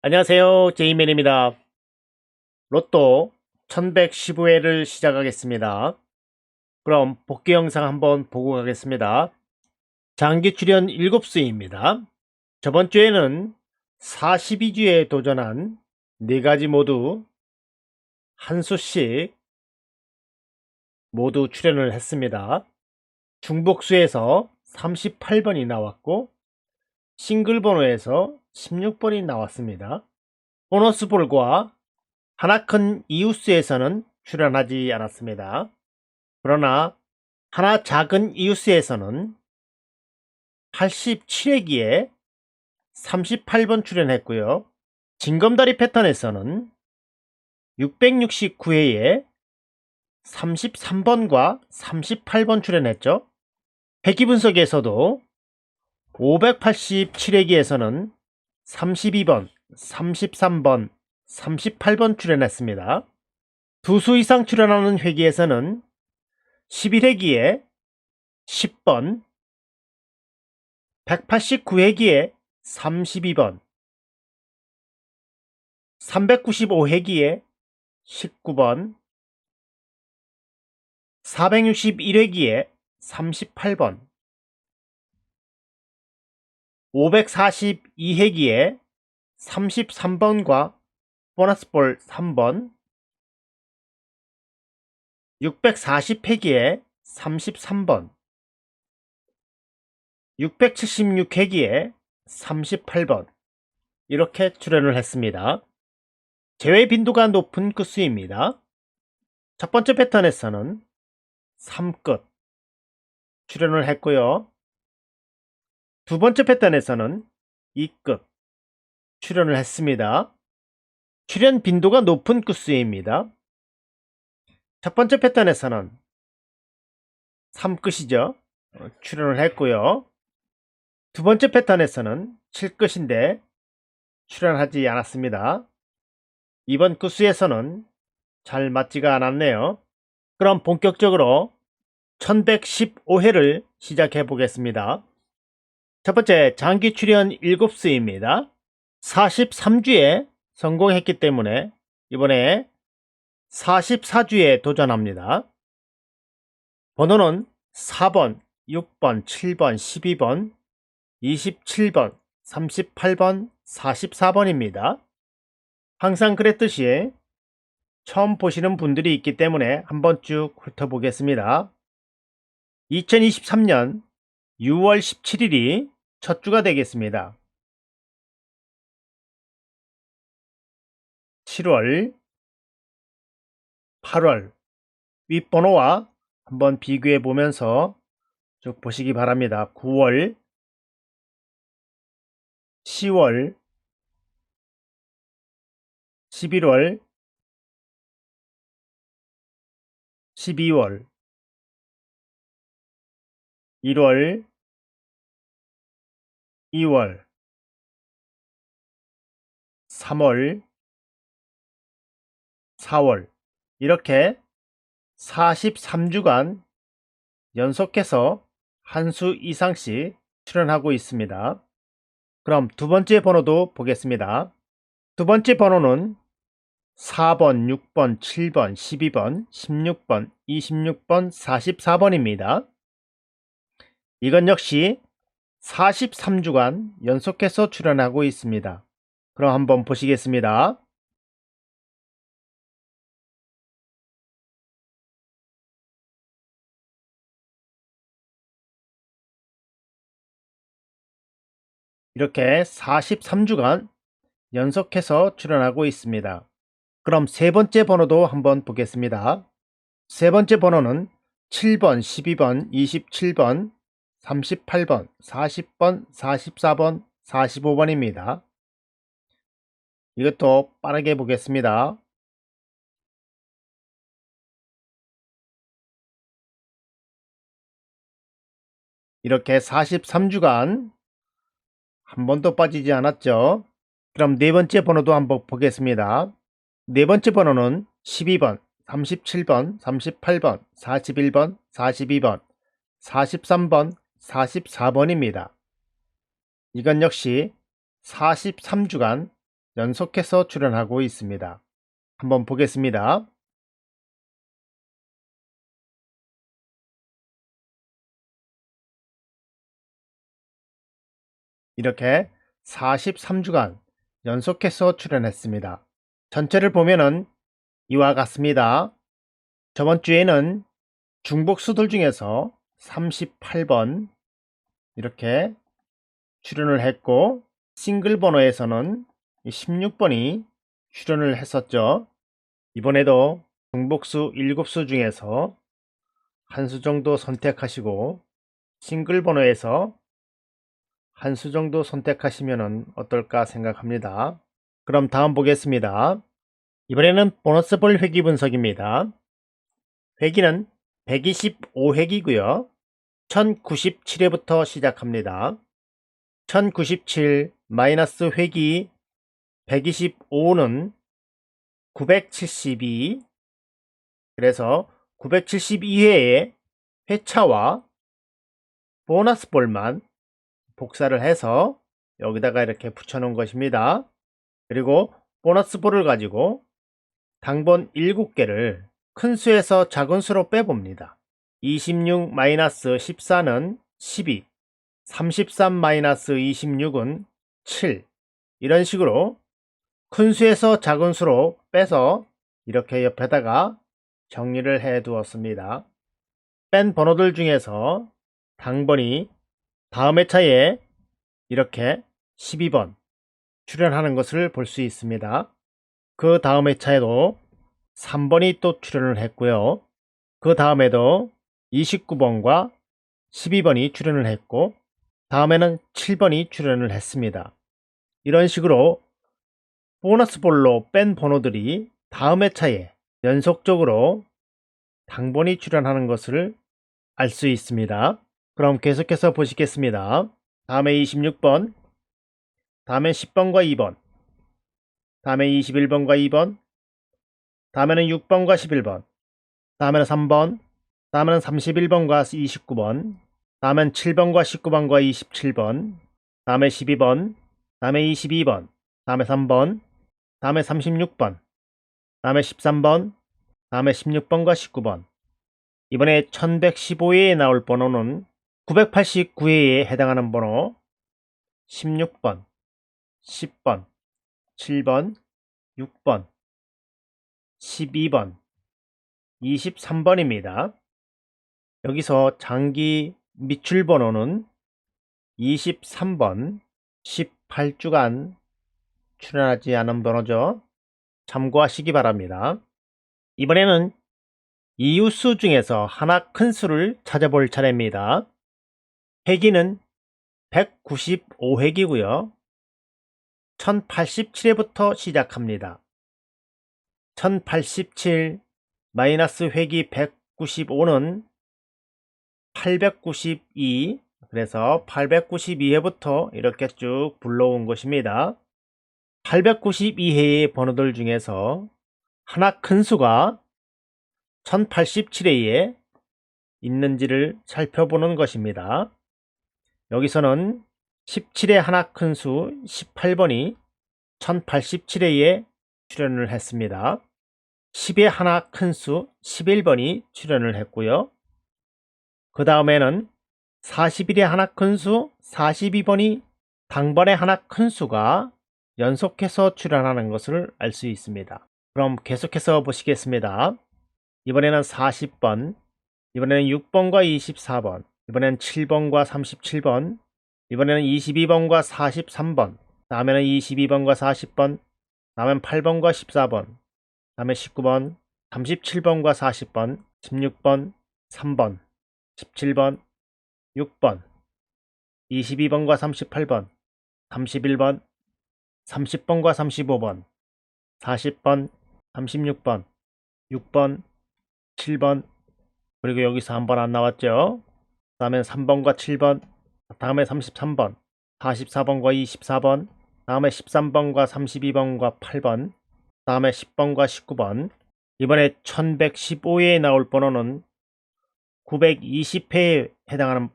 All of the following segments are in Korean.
안녕하세요. 제이맨입니다. 로또 1115회를 시작하겠습니다. 그럼 복귀 영상 한번 보고 가겠습니다. 장기 출연 7수입니다. 저번 주에는 42주에 도전한 4가지 모두 한 수씩 모두 출연을 했습니다. 중복수에서 38번이 나왔고 싱글 번호에서 16번이 나왔습니다. 보너스볼과 하나 큰 이웃수에서는 출연하지 않았습니다. 그러나 하나 작은 이웃수에서는 87회기에 38번 출연했고요. 징검다리 패턴에서는 669회에 33번과 38번 출연했죠. 회기 분석에서도 587회기에서는 32번, 33번, 38번 출연했습니다. 두 수 이상 출연하는 회기에서는 11회기에 10번, 189회기에 32번, 395회기에 19번, 461회기에 38번, 542회기에 33번과 보너스볼 3번, 640회기에 33번, 676회기에 38번, 이렇게 출연을 했습니다. 제외 빈도가 높은 끝수입니다. 첫 번째 패턴에서는 3끝 출연을 했고요. 두 번째 패턴에서는 2끝 출연을 했습니다. 출연 빈도가 높은 끝수입니다. 첫 번째 패턴에서는 3끝이죠. 어, 출연을 했고요. 두 번째 패턴에서는 7끝인데 출연하지 않았습니다. 이번 끝수에서는 잘 맞지가 않았네요. 그럼 본격적으로 1115회를 시작해 보겠습니다. 첫 번째 장기 출연 7수입니다. 43주에 성공했기 때문에 이번에 44주에 도전합니다. 번호는 4번, 6번, 7번, 12번, 27번, 38번, 44번입니다. 항상 그랬듯이 처음 보시는 분들이 있기 때문에 한번 쭉 훑어보겠습니다. 2023년 6월 17일이 첫 주가 되겠습니다. 7월, 8월 윗번호와 한번 비교해 보면서 쭉 보시기 바랍니다. 9월, 10월, 11월, 12월, 1월, 2월, 3월, 4월 이렇게 43주간 연속해서 한 수 이상씩 출연하고 있습니다. 그럼 두 번째 번호도 보겠습니다. 두 번째 번호는 4번, 6번, 7번, 12번, 16번, 26번, 44번입니다. 이건 역시 43주간 연속해서 출연하고 있습니다. 그럼 한번 보시겠습니다. 이렇게 43주간 연속해서 출연하고 있습니다. 그럼 세 번째 번호도 한번 보겠습니다. 세 번째 번호는 7번, 12번, 27번, 38번, 40번, 44번, 45번입니다. 이것도 빠르게 보겠습니다. 이렇게 43주간 한 번도 빠지지 않았죠. 그럼 네 번째 번호도 한번 보겠습니다. 네 번째 번호는 12번, 37번, 38번, 41번, 42번, 43번, 44번입니다. 이건 역시 43주간 연속해서 출연하고 있습니다. 한번 보겠습니다. 이렇게 43주간 연속해서 출연했습니다. 전체를 보면은 이와 같습니다. 저번 주에는 중복 수들 중에서 38번 이렇게 출연을 했고 싱글 번호에서는 16번이 출연을 했었죠. 이번에도 중복수 7수 중에서 한 수 정도 선택하시고 싱글 번호에서 한 수 정도 선택하시면 어떨까 생각합니다. 그럼 다음 보겠습니다. 이번에는 보너스 볼 회기 분석입니다. 회기는 125회기고요. 1097회부터 시작합니다. 1097 마이너스 회기 125는 972 그래서 972회의 회차와 보너스 볼만 복사를 해서 여기다가 이렇게 붙여놓은 것입니다. 그리고 보너스 볼을 가지고 당번 7개를 큰 수에서 작은 수로 빼봅니다. 26 마이너스 14는 12, 33 마이너스 26은 7 이런 식으로 큰 수에서 작은 수로 빼서 이렇게 옆에다가 정리를 해 두었습니다. 뺀 번호들 중에서 당번이 다음 회차에 이렇게 12번 출연하는 것을 볼 수 있습니다. 그 다음 회차에도 3번이 또 출연을 했고요. 그 다음에도 29번과 12번이 출연을 했고 다음에는 7번이 출연을 했습니다. 이런 식으로 보너스 볼로 뺀 번호들이 다음 회차에 연속적으로 당번이 출연하는 것을 알 수 있습니다. 그럼 계속해서 보시겠습니다. 다음에 26번, 다음에 10번과 2번, 다음에 21번과 2번, 다음에는 6번과 11번, 다음에는 3번, 다음에는 31번과 29번, 다음엔 7번과 19번과 27번, 다음에 12번, 다음에 22번, 다음에 3번, 다음에 36번, 다음에 13번, 다음에 16번과 19번. 이번에 1115회에 나올 번호는 989회에 해당하는 번호 16번, 10번, 7번, 6번, 12번, 23번입니다. 여기서 장기 미출 번호는 23번 18주간 출연하지 않은 번호죠. 참고하시기 바랍니다. 이번에는 이웃수 중에서 하나 큰 수를 찾아볼 차례입니다. 회기는 195회기고요. 1087회부터 시작합니다. 1087 마이너스 회기 195는 892 그래서 892회부터 이렇게 쭉 불러온 것입니다. 892회의 번호들 중에서 하나 큰 수가 1087회에 있는지를 살펴보는 것입니다. 여기서는 17의 하나 큰 수 18번이 1087회에 출연을 했습니다. 10의 하나 큰 수 11번이 출연을 했고요. 그 다음에는 41의 하나 큰 수 42번이 당번의 하나 큰 수가 연속해서 출연하는 것을 알 수 있습니다. 그럼 계속해서 보시겠습니다. 이번에는 40번, 이번에는 6번과 24번, 이번에는 7번과 37번, 이번에는 22번과 43번, 다음에는 22번과 40번, 다음엔 8번과 14번, 다음에 19번, 37번과 40번, 16번, 3번, 17번, 6번, 22번과 38번, 31번, 30번과 35번, 40번, 36번, 6번, 7번, 그리고 여기서 한 번 안 나왔죠? 다음에 3번과 7번, 다음에 33번, 44번과 24번, 다음에 13번과 32번과 8번, 다음에 10번과 19번, 이번에 1115회에 나올 번호는 920회에 해당하는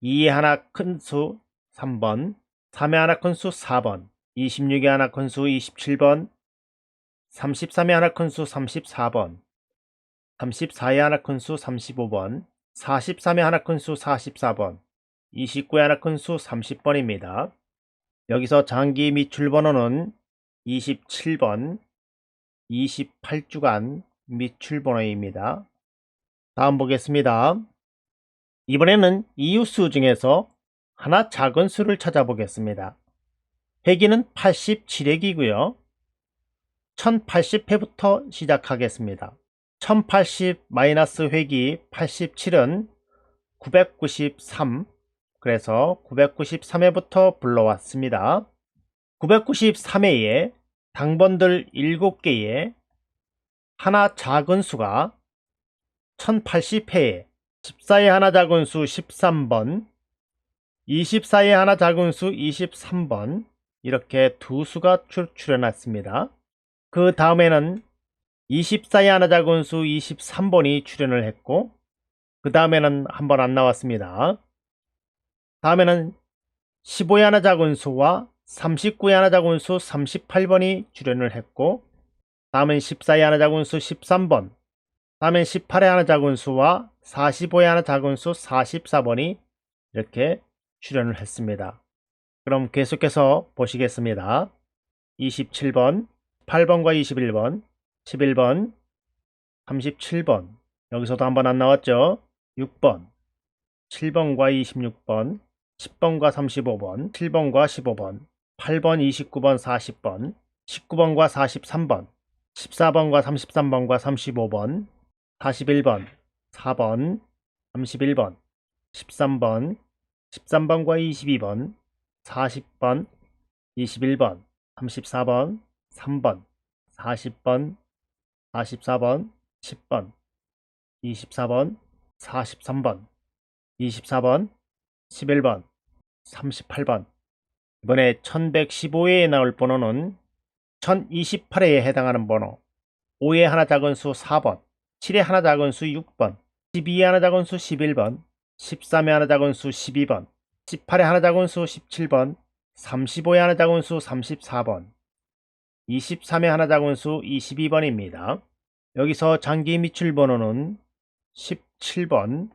2의 하나 큰 수 3번, 3의 하나 큰 수 4번, 26의 하나 큰 수 27번, 33의 하나 큰 수 34번, 34의 하나 큰 수 35번, 43의 하나 큰 수 44번, 29의 하나 큰 수 30번입니다. 여기서 장기 미출 번호는 27번, 28주간 미출 번호입니다. 다음 보겠습니다. 이번에는 이웃수 중에서 하나 작은 수를 찾아보겠습니다. 회기는 87회기고요. 1080회부터 시작하겠습니다. 1080 마이너스 회기 87은 993 그래서 993회부터 불러왔습니다. 993회에 당번들 7개에 하나 작은 수가 1080회에 14의 하나 작은 수 13번 24의 하나 작은 수 23번 이렇게 두 수가 출, 출현했습니다. 그 다음에는 24의 하나 작은 수 23번이 출현을 했고 그 다음에는 한 번 안 나왔습니다. 다음에는 15의 하나 작은 수와 39의 하나 작은 수 38번이 출현을 했고 다음은 14의 하나 작은 수 13번 다음엔 18의 하나 작은 수와 45의 하나 작은 수 44번이 이렇게 출현을 했습니다. 그럼 계속해서 보시겠습니다. 27번, 8번과 21번, 11번, 37번, 여기서도 한 번 안 나왔죠? 6번, 7번과 26번, 10번과 35번, 7번과 15번, 8번, 29번, 40번, 19번과 43번, 14번과 33번과 35번, 41번, 4번, 31번, 13번, 13번과 22번, 40번, 21번, 34번, 3번, 40번, 44번, 10번, 24번, 43번, 24번, 11번, 38번. 이번에 1115회에 나올 번호는 1028회에 해당하는 번호, 5의 하나 작은 수 4번, 7의 하나 작은 수 6번, 12의 하나 작은 수 11번, 13의 하나 작은 수 12번, 18의 하나 작은 수 17번, 35의 하나 작은 수 34번, 23의 하나 작은 수 22번입니다. 여기서 장기 미출 번호는 17번,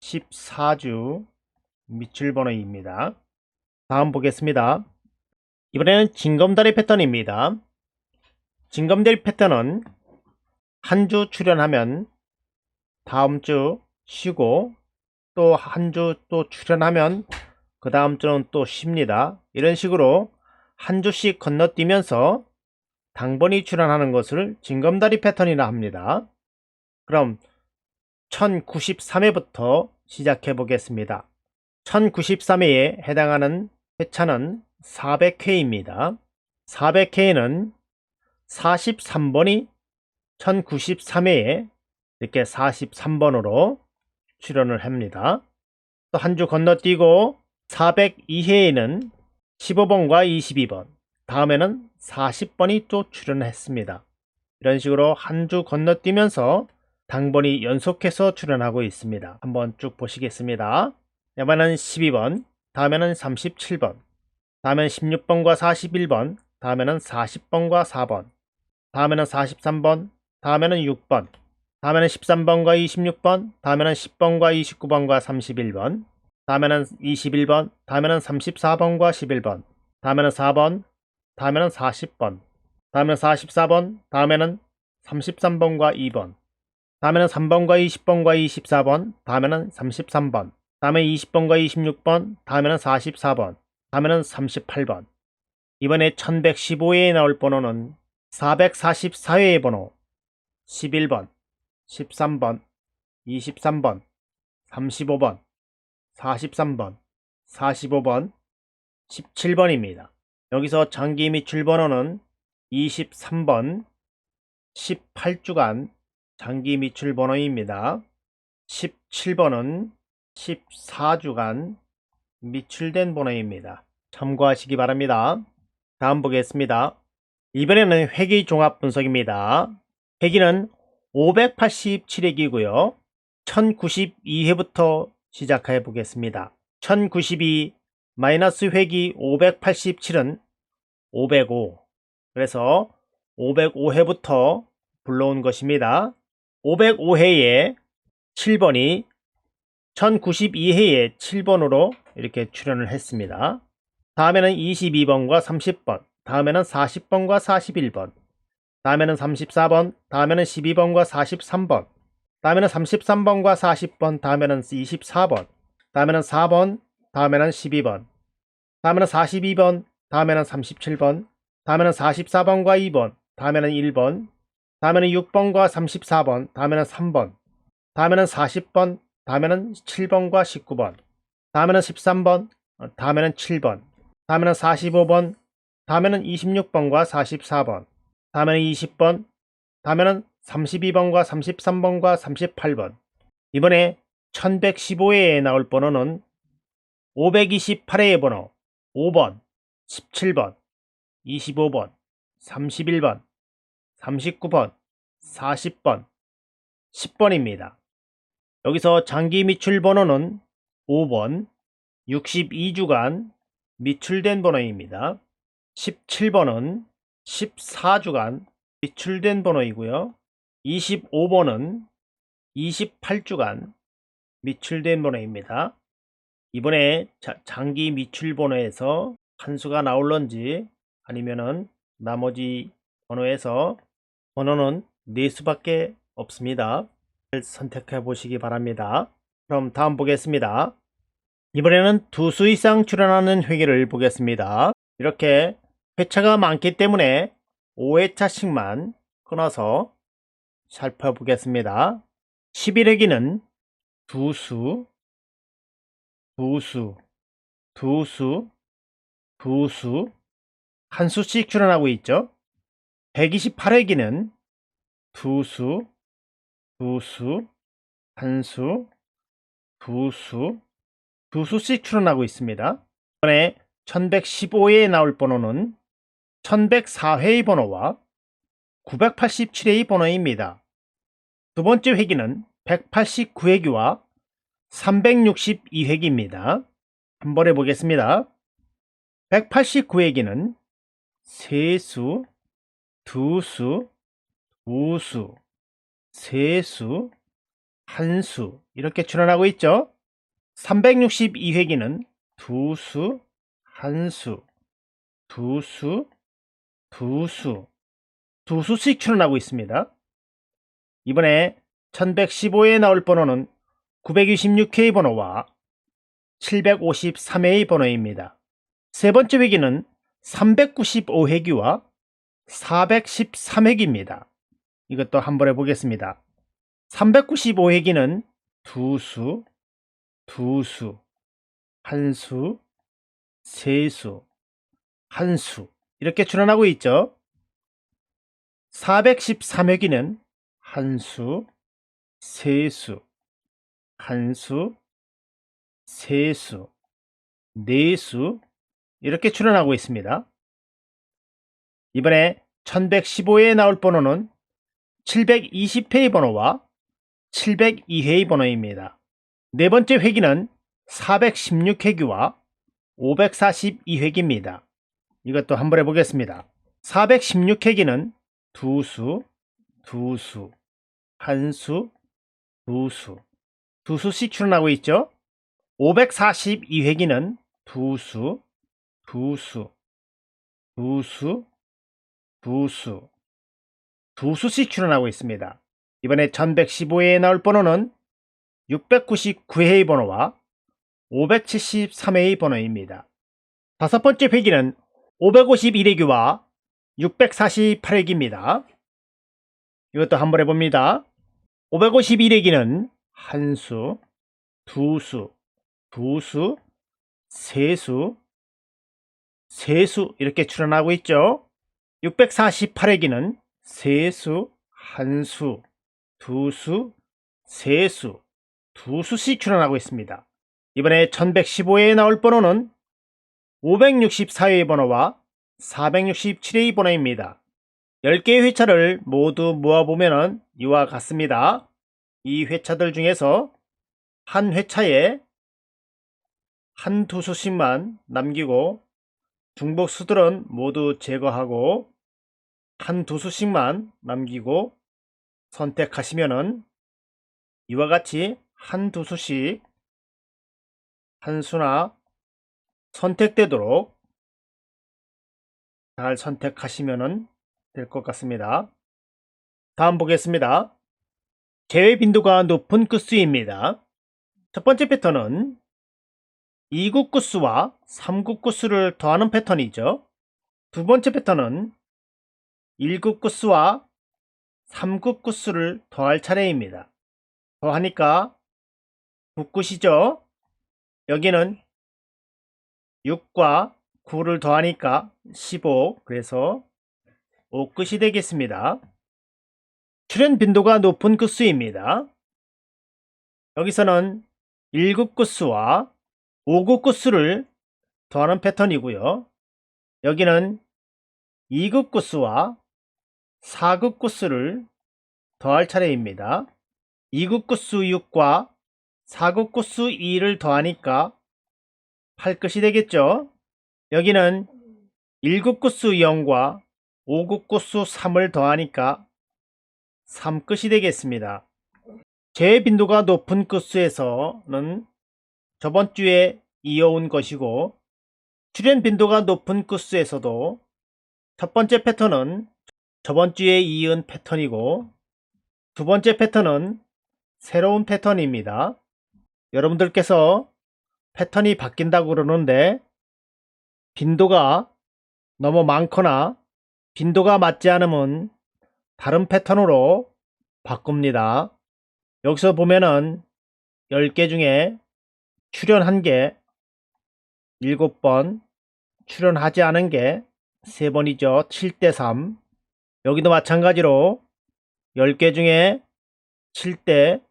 14주 미출 번호입니다. 다음 보겠습니다. 이번에는 징검다리 패턴입니다. 징검다리 패턴은 한 주 출연하면 다음 주 쉬고 또 한 주 또 출연하면 그 다음 주는 또 쉽니다. 이런 식으로 한 주씩 건너뛰면서 당번이 출연하는 것을 징검다리 패턴이라 합니다. 그럼 1093회부터 시작해 보겠습니다. 1093회에 해당하는 회차는 400회입니다. 400회에는 43번이 1093회에 이렇게 43번으로 출연을 합니다. 또 한 주 건너뛰고 402회에는 15번과 22번, 다음에는 40번이 또 출연했습니다. 이런 식으로 한 주 건너뛰면서 당번이 연속해서 출연하고 있습니다. 한번 쭉 보시겠습니다. 이번에는 12번, 다음에는 37번, 다음에는 16번과 41번, 다음에는 40번과 4번, 다음에는 43번, 다음에는 6번, 다음에는 13번과 26번, 다음에는 10번과 29번과 31번, 다음에는 21번, 다음에는 34번과 11번, 다음에는 4번, 다음에는 40번, 다음에는 44번, 다음에는 33번과 2번, 다음에는 3번과 20번과 24번, 다음에는 33번, 다음에 20번과 26번, 다음에는 44번, 다음에는 38번. 이번에 1115회에 나올 번호는 444회의 번호 11번, 13번, 23번, 35번, 43번, 45번, 17번입니다. 여기서 장기 미출 번호는 23번, 18주간 장기 미출 번호입니다. 17번은 14주간 미출된 번호입니다. 참고하시기 바랍니다. 다음 보겠습니다. 이번에는 회기 종합 분석입니다. 회기는 587회기고요. 1092회부터 시작해 보겠습니다. 1092 마이너스 회기 587은 505. 그래서 505회부터 불러온 것입니다. 505회에 7번이 1092회에 7번으로 이렇게 출연을 했습니다. 다음에는 22번과 30번, 다음에는 40번과 41번, 다음에는 34번, 다음에는 12번과 43번, 다음에는 33번과 40번, 다음에는 24번, 다음에는 4번, 다음에는 12번, 다음에는 42번, 다음에는 37번, 다음에는 44번과 2번, 다음에는 1번, 다음에는 6번과 34번, 다음에는 3번, 다음에는 40번, 다음에는 7번과 19번, 다음에는 13번, 어, 다음에는 7번, 다음에는 45번, 다음에는 26번과 44번, 다음에는 20번, 다음에는 32번과 33번과 38번. 이번에 1115회에 나올 번호는 528회의 번호 5번, 17번, 25번, 31번, 39번, 40번, 10번입니다. 여기서 장기 미출 번호는 5번, 62주간 미출된 번호입니다. 17번은 14주간 미출된 번호이고요. 25번은 28주간 미출된 번호입니다. 이번에 자- 장기 미출 번호에서 한 수가 나올런지 아니면은 나머지 번호에서 번호는 네 수밖에 없습니다. 선택해 보시기 바랍니다. 그럼 다음 보겠습니다. 이번에는 두 수 이상 출연하는 회계를 보겠습니다. 이렇게 회차가 많기 때문에 5회차씩만 끊어서 살펴보겠습니다. 11회기는 두 수, 두 수, 두 수, 두 수, 한 수씩 출연하고 있죠. 128회기는 두 수, 두 수, 한 수, 두 수, 두 수씩 출연하고 있습니다. 이번에 1115회에 나올 번호는 1104회의 번호와 987회의 번호입니다. 두 번째 회기는 189회기와 362회기입니다. 한번 해보겠습니다. 189회기는 세수, 두수, 우수, 세수, 한수 이렇게 출연하고 있죠. 362회기는 두수, 한수, 두수, 두수, 두수씩 출연하고 있습니다. 이번에 1115회에 나올 번호는 926회의 번호와 753회의 번호입니다. 세 번째 회기는 395회기와 413회기입니다. 이것도 한번 해보겠습니다. 395회기는 두 수, 두 수, 한 수, 세 수, 한 수 이렇게 출연하고 있죠. 413회기는 한 수, 세 수, 한 수, 세 수, 네 수 이렇게 출연하고 있습니다. 이번에 1115회에 나올 번호는 720회의 번호와 702회의 번호입니다. 네 번째 회기는 416회기와 542회기입니다. 이것도 한번 해보겠습니다. 416회기는 두 수, 두 수, 한 수, 두 수, 두 수씩 출연하고 있죠. 542회기는 두 수, 두 수, 두 수, 두 수, 두 수씩 출연하고 있습니다. 이번에 1115회에 나올 번호는 699회의 번호와 573회의 번호입니다. 다섯 번째 회기는 551회기와 648회기입니다. 이것도 한번 해봅니다. 551회기는 한 수, 두 수, 두 수, 세 수, 세 수 이렇게 출연하고 있죠. 648회기는 세수, 한수, 두수, 세수, 두수씩 출연하고 있습니다. 이번에 1115회에 나올 번호는 564회의 번호와 467회의 번호입니다. 10개의 회차를 모두 모아보면 이와 같습니다. 이 회차들 중에서 한 회차에 한두 수씩만 남기고 중복 수들은 모두 제거하고 한두 수씩만 남기고 선택하시면은 이와 같이 한두 수씩 한 수나 선택되도록 잘 선택하시면 될 것 같습니다. 다음 보겠습니다. 제외 빈도가 높은 끝수입니다. 첫 번째 패턴은 2국 끝수와 3국 끝수를 더하는 패턴이죠. 두 번째 패턴은 1국 끝수와 3국 끝수를 더할 차례입니다. 더하니까 9끝이죠. 여기는 6과 9를 더하니까 15 그래서 5끝이 되겠습니다. 출현 빈도가 높은 끝수입니다. 여기서는 1급 끝수와 5급 끝수를 더하는 패턴이고요. 여기는 2급 끝수와 4급 끝수를 더할 차례입니다. 2급 끝수 6과 4급 끝수 2를 더하니까 8끝이 되겠죠. 여기는 1급 끝수 0과 5급 끝수 3을 더하니까 3끝이 되겠습니다. 제 빈도가 높은 끝수에서는 저번 주에 이어온 것이고 출현 빈도가 높은 끝수에서도 첫 번째 패턴은 저번 주에 이은 패턴이고 두 번째 패턴은 새로운 패턴입니다. 여러분들께서 패턴이 바뀐다고 그러는데 빈도가 너무 많거나 빈도가 맞지 않으면 다른 패턴으로 바꿉니다. 여기서 보면은 10개 중에 출연 1개 7번 출연하지 않은 게 3번이죠. 7대 3 여기도 마찬가지로 10개 중에 7대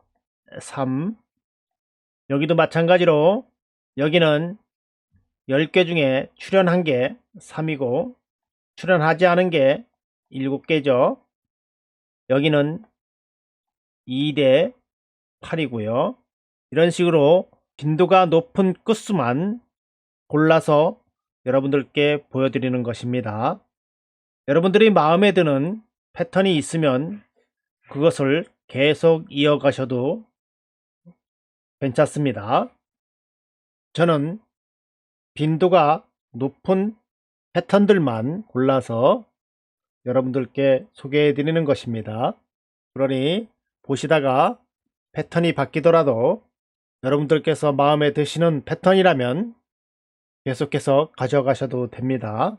3 여기도 마찬가지로 여기는 10개 중에 출연 1개 3이고 출연하지 않은 게 7개죠. 여기는 2대 8이고요. 이런 식으로 빈도가 높은 끝수만 골라서 여러분들께 보여드리는 것입니다. 여러분들이 마음에 드는 패턴이 있으면 그것을 계속 이어가셔도 괜찮습니다. 저는 빈도가 높은 패턴들만 골라서 여러분들께 소개해 드리는 것입니다. 그러니 보시다가 패턴이 바뀌더라도 여러분들께서 마음에 드시는 패턴이라면 계속해서 가져가셔도 됩니다.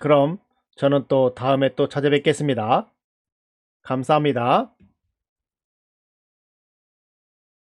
그럼 저는 또 다음에 또 찾아뵙겠습니다. 감사합니다.